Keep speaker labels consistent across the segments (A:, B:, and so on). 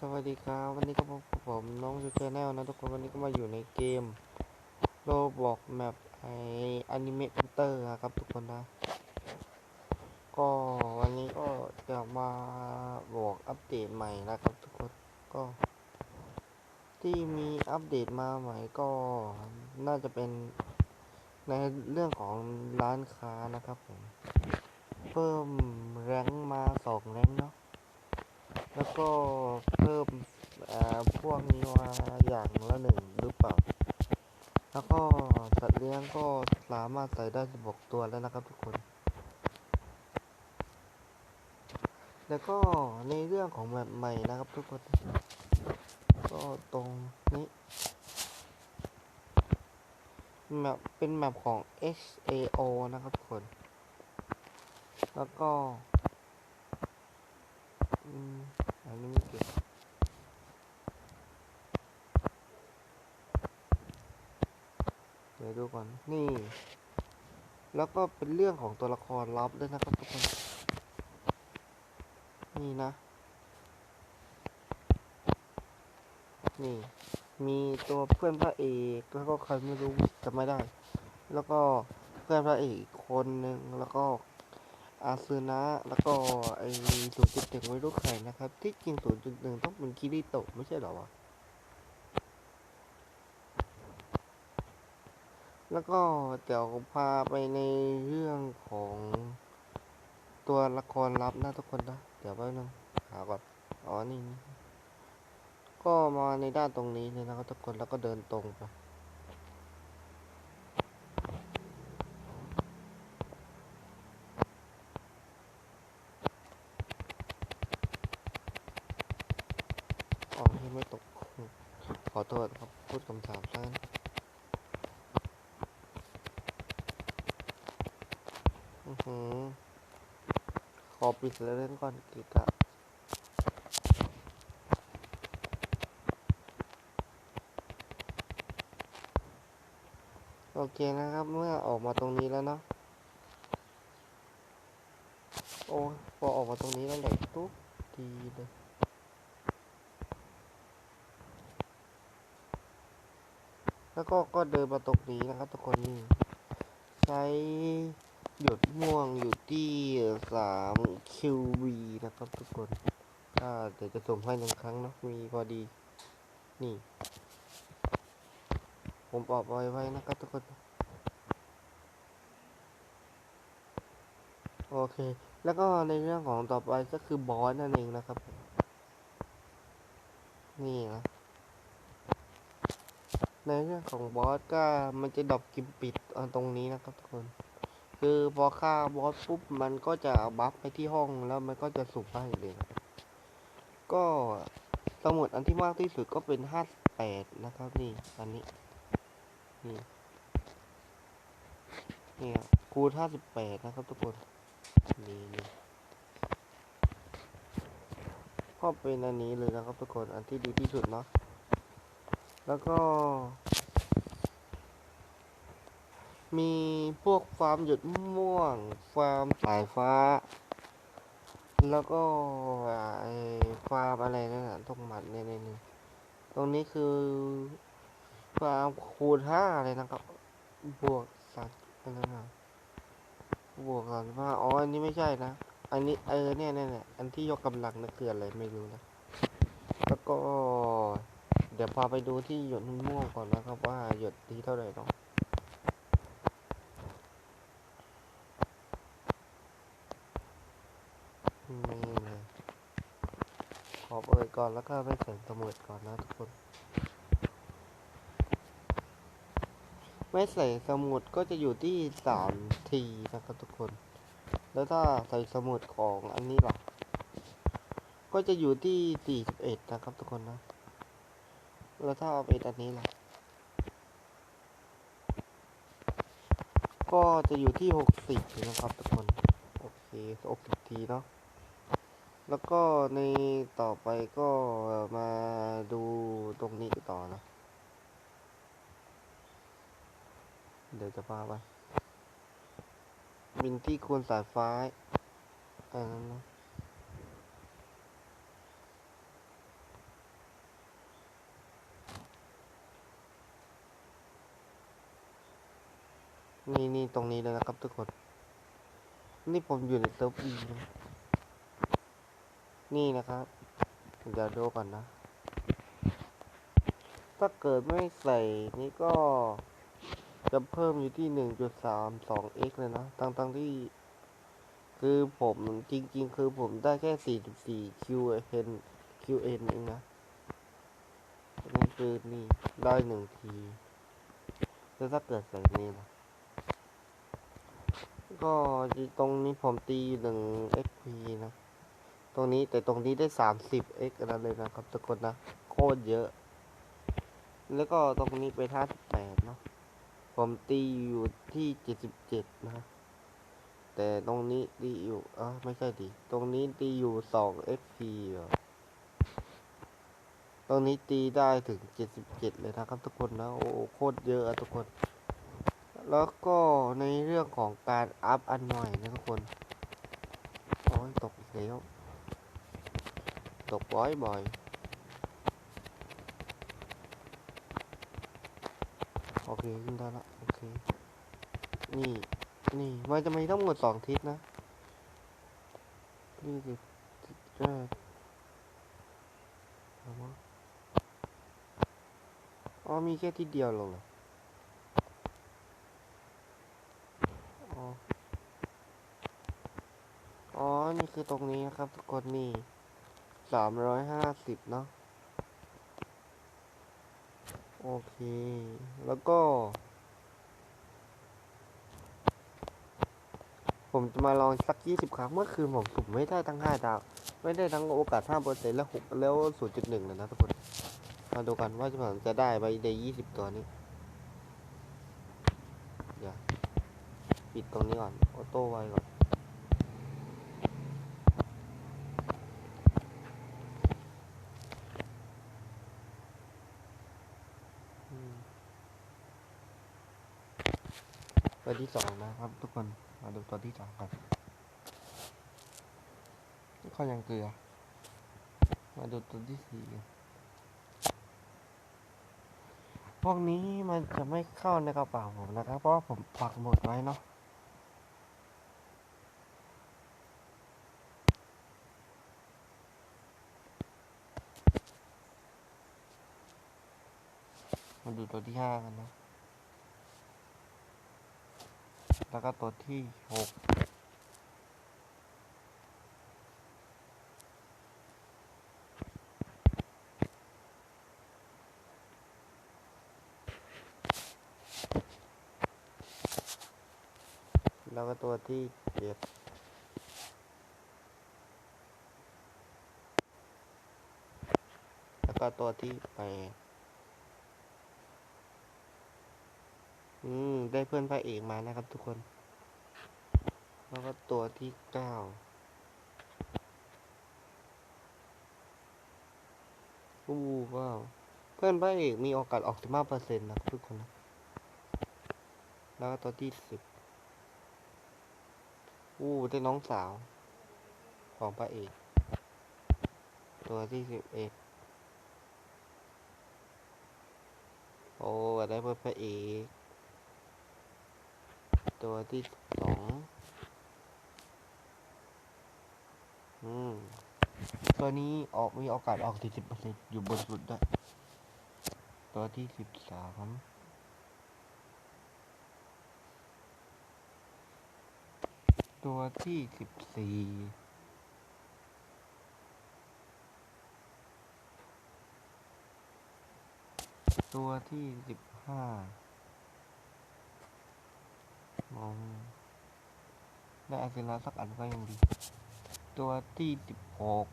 A: สวัสดีครับ วันนี้ก็พบกับผมน้องชูชแนลนะทุกคนวันนี้ก็มาอยู่ในเกมโรบอกแมปไออนิเมะเตอร์ครับทุกคนนะ ก็วันนี้ก็จะมาบอกอัปเดตใหม่นะครับทุกคนก็ ที่มีอัปเดตมาใหม่ก็น่าจะเป็นในเรื่องของร้านค้านะครับผม เพิ่มแรงมาสองแรงเนาะ แล้วก็เพิ่มเอ่อพวกนี้มาอย่างละหนึ่งหรือเปล่า แล้วก็สัตว์เลี้ยงก็สามารถใส่ได้16ตัวแล้วนะครับทุกคน แล้วก็ในเรื่องของแบบใหม่นะครับทุกคน ก็ตรงนี้แมปเป็นแมปของ XAO นะครับทุกคน แล้วก็ อืม อันนี้ไม่เก็บเดี๋ยวดูก่อน นี่ แล้วก็เป็นเรื่องของตัวละครลับด้วยนะครับทุกคน นี่นะ นี่ มีตัวเพื่อนพระเอกแล้วก็ใครไม่รู้จำไม่ได้ แล้วก็เพื่อนพระเอกอีกคนหนึ่งแล้วก็ อาซึนะแล้วก็ไอ้ศูนย์จุดหนึ่งไม่รู้ใครนะครับ ที่จริงศูนย์จุดหนึ่งต้องเป็นคิริโตะไม่ใช่หรอวะแล้วก็เดี๋ยวพาไปในเรื่องของตัวละครลับนะทุกคนนะ เดี๋ยวแป๊บนึงหาก่อนอ๋อนี่นี่ก็มาในด้านตรงนี้เลยนะครับทุกคนแล้วก็เดินตรงไป อ๋อยัง ไม่ตก ขอโทษครับ พูดคำถามสั้นอือหือขอปิดแล้วเล่นก่อนกิกะโอเคนะครับ เมื่อออกมาตรงนี้แล้วเนาะโอ้พอออกมาตรงนี้แล้วแหละตุ๊กดีเลย แล้วก็ก็เดินมาตรงนี้นะครับทุกคนนี่ใช้หยดม่วงอยู่ที่สามคิววีนะครับทุกคนถ้าเดี๋ยวจะส่งให้หนึ่งครั้งนะมีพอดี นี่ ผมปอบไว้ไว้นะครับทุกคน โอเค แล้วก็ในเรื่องของต่อไปก็คือบอสนั่นเองนะครับ นี่นะ ในเรื่องของบอสก็มันจะดรอปกิมปิดตรงนี้นะครับทุกคน คือพอฆ่าบอสปุ๊บมันก็จะบัฟไปที่ห้องแล้วมันก็จะสุ่มให้เลยก็สมุดอันที่มากที่สุดก็เป็นห้าแปดนะครับนี่อันนี้นี่นี่ครับคูณห้าสิบแปดนะครับทุกคนนี่นี่ก็เป็นอันนี้เลยนะครับทุกคนอันที่ดีที่สุดเนาะ แล้วก็ มีพวกฟาร์มหยดม่วง ฟาร์มสายฟ้า แล้วก็ไอฟาร์มอะไรนั่นน่ะตรงหมัดเนี่ยนี่นี่ตรงนี้คือฟาร์มคูณห้าเลยนะครับ บวกสักอะไรนะบวกสามสิบห้าอ๋ออันนี้ไม่ใช่นะ อันนี้เออเนี่ยเนี่ยอันที่ยกกำลังนั่นคืออะไรไม่รู้นะ แล้วก็ เดี๋ยวพาไปดูที่หยดม่วงก่อนนะครับว่าหยดที่เท่าไหร่เนาะนี่เลยขอเปิดก่อนแล้วก็ไปเสริมสมุดก่อนนะทุกคน ไม่ใส่สมุดก็จะอยู่ที่สามทีนะครับทุกคน แล้วถ้าใส่สมุดของอันนี้ล่ะก็จะอยู่ที่สี่สิบเอ็ดนะครับทุกคนนะ แล้วถ้าเอาเป็นอันนี้ล่ะ ก็จะอยู่ที่หกสิบนะครับทุกคน โอเคหกสิบทีเนาะ แล้วก็ในต่อไปก็มาดูตรงนี้ต่อนะ เดี๋ยวจะพาไปบินที่ควรสายฟ้าอันนั้นนะ นี่นี่ตรงนี้เลยนะครับทุกคน นี่ผมอยู่ในเซิร์ฟวีนะนี่นะครับเดี๋ยวดูก่อนนะ ถ้าเกิดไม่ใส่นี่ก็จะเพิ่มอยู่ที่หนึ่งจุดสามสอง x เลยนะตั้งตั้งที่ คือผมจริง ๆ คือผมได้แค่สี่สิบสี่ qn qn เองนะนี่คือนี่ได้หนึ่งที แล้วถ้าเกิดใส่นี่นะ ก็ตรงนี้ผมตีอยู่หนึ่ง xp นะ ตรงนี้แต่ตรงนี้ได้สามสิบ x อะไรเลยนะครับทุกคนนะ โคตรเยอะ แล้วก็ตรงนี้ไปท่าสิบแปดเนาะ ผมตีอยู่ที่เจ็ดสิบเจ็ดนะ แต่ตรงนี้ตีอยู่เออไม่ใช่ดิ ตรงนี้ตีอยู่สอง xp เหรอตรงนี้ตีได้ถึงเจ็ดสิบเจ็ดเลยนะครับทุกคนนะ โอ้โหโคตรเยอะอะทุกคน แล้วก็ในเรื่องของการอัพอันหน่อยนะทุกคนโอ้ยตกอีกแล้วตกบ่อยบ่อยโอเคขึ้นได้ละโอเค นี่ นี่มันจะมีทั้งหมดสองทิศนะ นี่คือทิศแรกอาวะอ๋อมีแค่ทิศเดียวเหรออ๋อ อ๋อ นี่ คือตรงนี้นะครับทุกคนนี่สามร้อยห้าสิบเนาะโอเค แล้วก็ ผมจะมาลองสักยี่สิบครั้งเมื่อคืนผมสุ่มไม่ได้ทั้งห้าดาว ไม่ได้ทั้งโอกาสห้าเปอร์เซ็นต์และหกแล้วศูนย์จุดหนึ่งเลยนะทุกคนมาดูกันว่าจะผมจะได้ไปในยี่สิบตัวนี้ เดี๋ยว ปิดตรงนี้ก่อน ออโต้ไว้ก่อน ตัวที่สองนะครับ ทุกคน มาดูตัวที่สองกันข้อยังเกลือ มาดูตัวที่สี่กันพวกนี้มันจะไม่เข้าในกระเป๋าผมนะครับ เพราะว่าผมปักหมดไว้เนาะมาดูตัวที่ห้ากันนะ แล้วก็ตัวที่หกแล้วก็ตัวที่เจ็ดแล้วก็ตัวที่แปด อืม ได้เพื่อนพระเอกมานะครับ ทุกคน แล้วก็ตัวที่เก้าอู้ว้าวเพื่อนพระเอกมีโอกาสออกสิบห้าเปอร์เซ็นต์นะทุกคนนะแล้วก็ตัวที่สิบอู้ได้น้องสาว ของพระเอก ตัวที่สิบเอ็ดโอ้ได้เพื่อนพระเอก ตัวที่สองอืมตัวนี้ออกมีโอกาสออกสี่สิบเปอร์เซ็นอยู่บนสุดด้วย ตัวที่สิบสามตัวที่สิบสี่ตัวที่สิบห้า ได้อาเซนาสักอันก็ยังดี ตัวที่สิบหก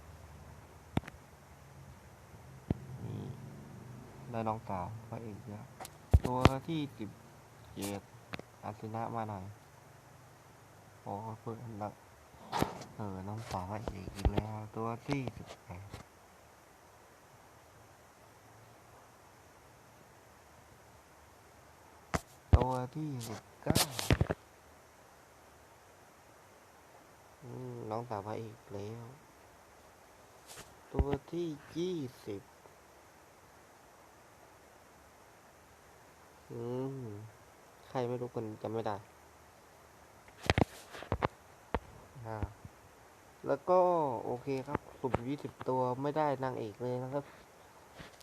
A: นี่ได้น้องสาวพระเอกเยอะตัวที่สิบเจ็ดอาเซนะมาหน่อยโอ้เพื่อนละเออ น้องสาวพระเอกอีกแล้ว ตัวที่สิบแปด ตัวที่สิบเก้าน้องสาวพระเอกแล้ว ตัวที่ยี่สิบอืม ใครไม่รู้คนจำไม่ได้อ่าแล้วก็โอเคครับสุ่มยี่สิบตัวไม่ได้นางเอกเลยนะครับ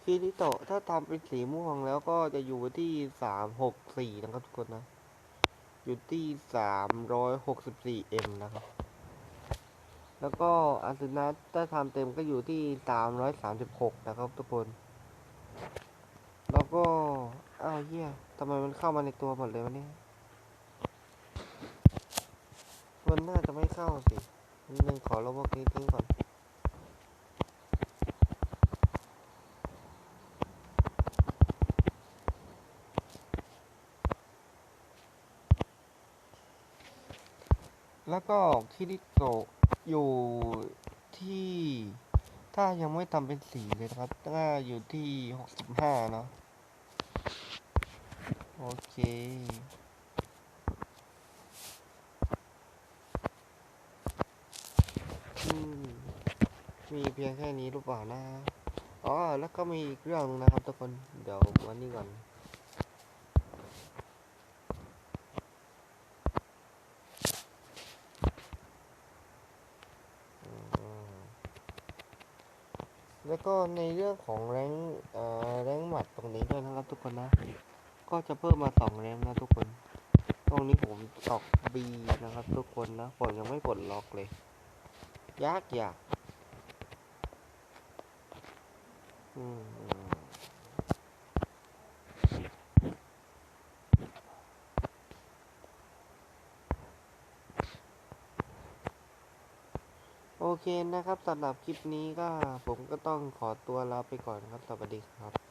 A: คิริโตะถ้าทำเป็นสีม่วงแล้วก็จะอยู่ที่สามหกสี่นะครับทุกคนนะ อยู่ที่สามร้อยหกสิบสี่เอ็มนะครับ แล้วก็อันสุนัถ้าทำเต็มก็อยู่ที่สามร้อยสามสิบหกนะครับทุกคน แล้วก็อ้าวเหี้ยทำไมมันเข้ามาในตัวหมดเลยวะเนี่ย มันน่าจะไม่เข้าสินิดนึงขอลบพวกนี้ทิ้งก่อน แล้วก็คิริโตะอยู่ที่ ถ้ายังไม่ทำเป็นสีเลยนะครับก็อยู่ที่หกสิบห้าเนาะโอเคมีเพียงแค่นี้หรือเปล่านะ อ๋อ แล้วก็มีอีกเรื่องนึงนะครับทุกคน เดี๋ยววันนี้ก่อน แล้วก็ในเรื่องของแรงแรงหมัดตรงนี้ด้วยนะครับทุกคนนะ ก็จะเพิ่มมาสองแรงนะทุกคน ตรงนี้ผมตอกบีนะครับ ทุกคนนะผมยังไม่ปลดล็อกเลย ยากอยากอืม เคนะครับสำหรับคลิปนี้ก็ผมก็ต้องขอตัวลาไปก่อนครับ สวัสดีครับ